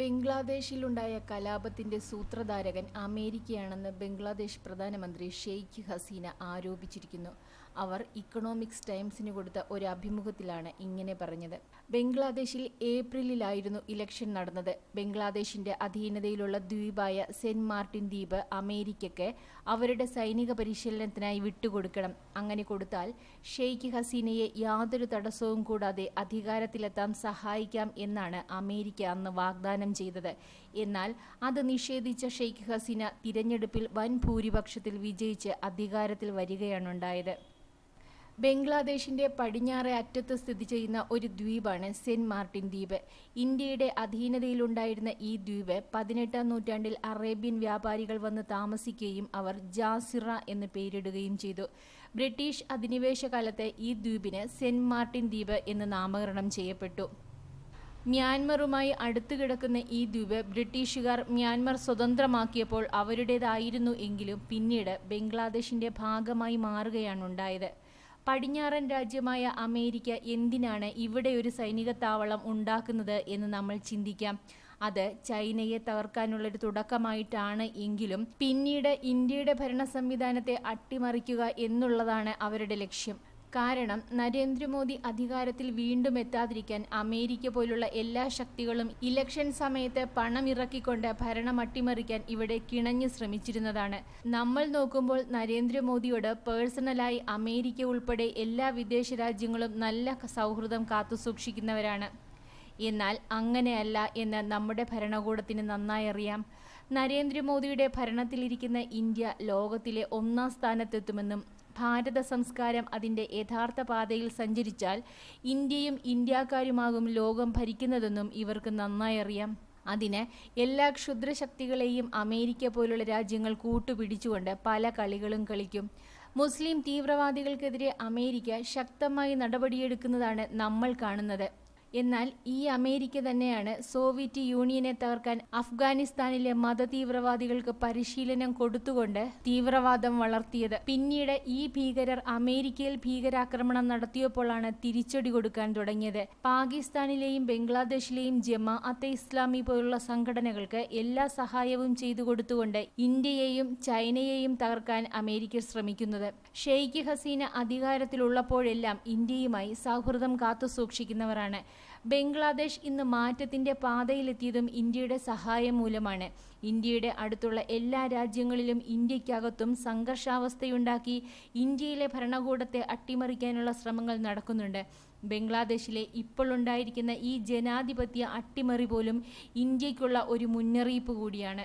ബംഗ്ലാദേശിലുണ്ടായ കലാപത്തിന്റെ സൂത്രധാരകൻ അമേരിക്കയാണെന്ന് ബംഗ്ലാദേശ് പ്രധാനമന്ത്രി ഷെയ്ഖ് ഹസീന ആരോപിച്ചിരിക്കുന്നു. അവർ ഇക്കണോമിക്സ് ടൈംസിന് കൊടുത്ത ഒരു അഭിമുഖത്തിലാണ് ഇങ്ങനെ പറഞ്ഞത്. ബംഗ്ലാദേശിൽ ഏപ്രിലിലായിരുന്നു ഇലക്ഷൻ നടന്നത്. ബംഗ്ലാദേശിന്റെ അധീനതയിലുള്ള ദ്വീപായ സെന്റ് മാർട്ടിൻ ദ്വീപ് അമേരിക്കയ്ക്ക് അവരുടെ സൈനിക പരിശീലനത്തിനായി വിട്ടുകൊടുക്കണം. അങ്ങനെ കൊടുത്താൽ ഷെയ്ഖ് ഹസീനയെ യാതൊരു തടസ്സവും കൂടാതെ അധികാരത്തിലെത്താൻ സഹായിക്കാം എന്നാണ് അമേരിക്ക അന്ന് വാഗ്ദാനം ചെയ്തത്. എന്നാൽ അത് നിഷേധിച്ച ഷെയ്ഖ് ഹസീന തിരഞ്ഞെടുപ്പിൽ വൻ ഭൂരിപക്ഷത്തിൽ വിജയിച്ച് അധികാരത്തിൽ വരികയാണുണ്ടായത്. ബംഗ്ലാദേശിന്റെ പടിഞ്ഞാറെ അറ്റത്ത് സ്ഥിതി ചെയ്യുന്ന ഒരു ദ്വീപാണ് സെന്റ് മാർട്ടിൻ ദ്വീപ്. ഇന്ത്യയുടെ അധീനതയിലുണ്ടായിരുന്ന ഈ ദ്വീപ് പതിനെട്ടാം നൂറ്റാണ്ടിൽ അറേബ്യൻ വ്യാപാരികൾ വന്ന് താമസിക്കുകയും അവർ ജാസിറ എന്ന് പേരിടുകയും ചെയ്തു. ബ്രിട്ടീഷ് അധിനിവേശ കാലത്ത് ഈ ദ്വീപിന് സെന്റ് മാർട്ടിൻ ദ്വീപ് എന്ന് നാമകരണം ചെയ്യപ്പെട്ടു. മ്യാൻമറുമായി അടുത്തു കിടക്കുന്ന ഈ ദ്വീപ് ബ്രിട്ടീഷുകാർ മ്യാൻമർ സ്വതന്ത്രമാക്കിയപ്പോൾ അവരുടേതായിരുന്നു എങ്കിലും പിന്നീട് ബംഗ്ലാദേശിന്റെ ഭാഗമായി മാറുകയാണ് ഉണ്ടായത്. പടിഞ്ഞാറൻ രാജ്യമായ അമേരിക്ക എന്തിനാണ് ഇവിടെ ഒരു സൈനിക താവളം ഉണ്ടാക്കുന്നത് എന്ന് നമ്മൾ ചിന്തിക്കാം. അത് ചൈനയെ തകർക്കാനുള്ളൊരു തുടക്കമായിട്ടാണ് എങ്കിലും പിന്നീട് ഇന്ത്യയുടെ ഭരണ സംവിധാനത്തെ അട്ടിമറിക്കുക എന്നുള്ളതാണ് അവരുടെ ലക്ഷ്യം. കാരണം നരേന്ദ്രമോദി അധികാരത്തിൽ വീണ്ടും എത്താതിരിക്കാൻ അമേരിക്ക പോലുള്ള എല്ലാ ശക്തികളും ഇലക്ഷൻ സമയത്ത് പണം ഇറക്കിക്കൊണ്ട് ഭരണം അട്ടിമറിക്കാൻ ഇവിടെ കിണഞ്ഞു ശ്രമിച്ചിരുന്നതാണ്. നമ്മൾ നോക്കുമ്പോൾ നരേന്ദ്രമോദിയോട് പേഴ്സണലായി അമേരിക്ക ഉൾപ്പെടെ എല്ലാ വിദേശ രാജ്യങ്ങളും നല്ല സൗഹൃദം കാത്തുസൂക്ഷിക്കുന്നവരാണ് എന്നാൽ അങ്ങനെയല്ല എന്ന് നമ്മുടെ ഭരണകൂടത്തിന് നന്നായി അറിയാം. നരേന്ദ്രമോദിയുടെ ഭരണത്തിലിരിക്കുന്ന ഇന്ത്യ ലോകത്തിലെ ഒന്നാം സ്ഥാനത്തെത്തുമെന്നും ഭാരത സംസ്കാരം അതിന്റെ യഥാർത്ഥ പാതയിൽ സഞ്ചരിച്ചാൽ ഇന്ത്യയും ഇന്ത്യക്കാരുമാകും ലോകം ഭരിക്കുന്നതെന്നും ഇവർക്ക് നന്നായി അറിയാം. അതിന് എല്ലാ ക്ഷുദ്രശക്തികളെയും അമേരിക്ക പോലുള്ള രാജ്യങ്ങൾ കൂട്ടുപിടിച്ചുകൊണ്ട് പല കളികളും കളിക്കും. മുസ്ലിം തീവ്രവാദികൾക്കെതിരെ അമേരിക്ക ശക്തമായി നടപടിയെടുക്കുന്നതാണ് നമ്മൾ കാണുന്നത്. എന്നാൽ ഈ അമേരിക്ക തന്നെയാണ് സോവിയറ്റ് യൂണിയനെ തകർക്കാൻ അഫ്ഗാനിസ്ഥാനിലെ മതതീവ്രവാദികൾക്ക് പരിശീലനം കൊടുത്തുകൊണ്ട് തീവ്രവാദം വളർത്തിയത്. പിന്നീട് ഈ ഭീകരർ അമേരിക്കയിൽ ഭീകരാക്രമണം നടത്തിയപ്പോഴാണ് തിരിച്ചടി കൊടുക്കാൻ തുടങ്ങിയത്. പാകിസ്ഥാനിലെയും ബംഗ്ലാദേശിലെയും ജമാഅത്തെ ഇസ്ലാമി പോലുള്ള സംഘടനകൾക്ക് എല്ലാ സഹായവും ചെയ്തു കൊടുത്തുകൊണ്ട് ഇന്ത്യയെയും ചൈനയെയും തകർക്കാൻ അമേരിക്ക ശ്രമിക്കുന്നത്. ഷെയ്ഖ് ഹസീന അധികാരത്തിലുള്ളപ്പോഴെല്ലാം ഇന്ത്യയുമായി സൗഹൃദം കാത്തു സൂക്ഷിക്കുന്നവരാണ് ബംഗ്ലാദേശ് ഇന്ന് മാറ്റത്തിന്റെ പാതയിലെത്തിയതും ഇന്ത്യയുടെ സഹായം മൂലമാണ്. ഇന്ത്യയുടെ അടുത്തുള്ള എല്ലാ രാജ്യങ്ങളിലും ഇന്ത്യക്കകത്തും സംഘർഷാവസ്ഥയുണ്ടാക്കി ഇന്ത്യയിലെ ഭരണകൂടത്തെ അട്ടിമറിക്കാനുള്ള ശ്രമങ്ങൾ നടക്കുന്നുണ്ട്. ബംഗ്ലാദേശിലെ ഇപ്പോൾ ഉണ്ടായിരിക്കുന്ന ഈ ജനാധിപത്യ അട്ടിമറി പോലും ഇന്ത്യയ്ക്കുള്ള ഒരു മുന്നറിയിപ്പ് കൂടിയാണ്.